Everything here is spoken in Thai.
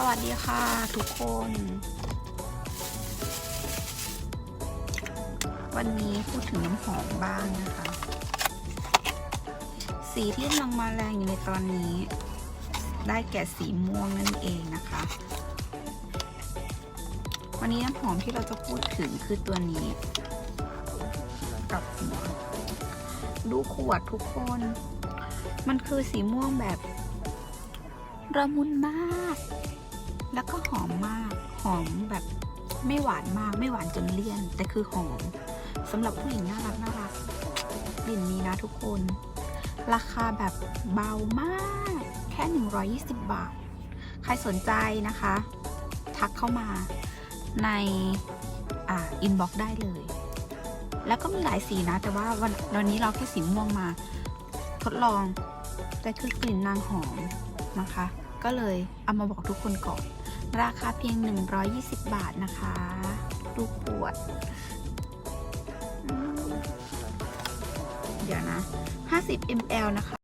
สวัสดีค่ะทุกคน วันนี้พูดถึงน้ำหอมบ้างนะคะ สีที่กำลังมาแรงอยู่ในตอนนี้ ได้แก่สีม่วงนั่นเองนะคะ วันนี้น้ำหอมที่เราจะพูดถึงคือตัวนี้ กับหัวดูขวดทุกคน มันคือสีม่วงแบบระมุนมาก อมแบบไม่หวานมากไม่หวานจนเลี่ยน แต่คือหอมสำหรับผู้หญิงน่ารักน่ารักกลิ่นนี้นะทุกคน ราคาแบบเบามากแค่ 120 บาท ใครสนใจนะคะ ทักเข้ามาในอ่าอินบ็อกได้เลย แล้วก็มีหลายสีนะ แต่ว่าวันวันนี้เราแค่สีม่วงมา ทดลอง แต่คือกลิ่นนางหอมนะคะ ก็เลยเอามาบอกทุกคนก่อน ราคาเพียง 120 บาทนะคะดูขวด เดี๋ยวนะ 50 ml นะคะ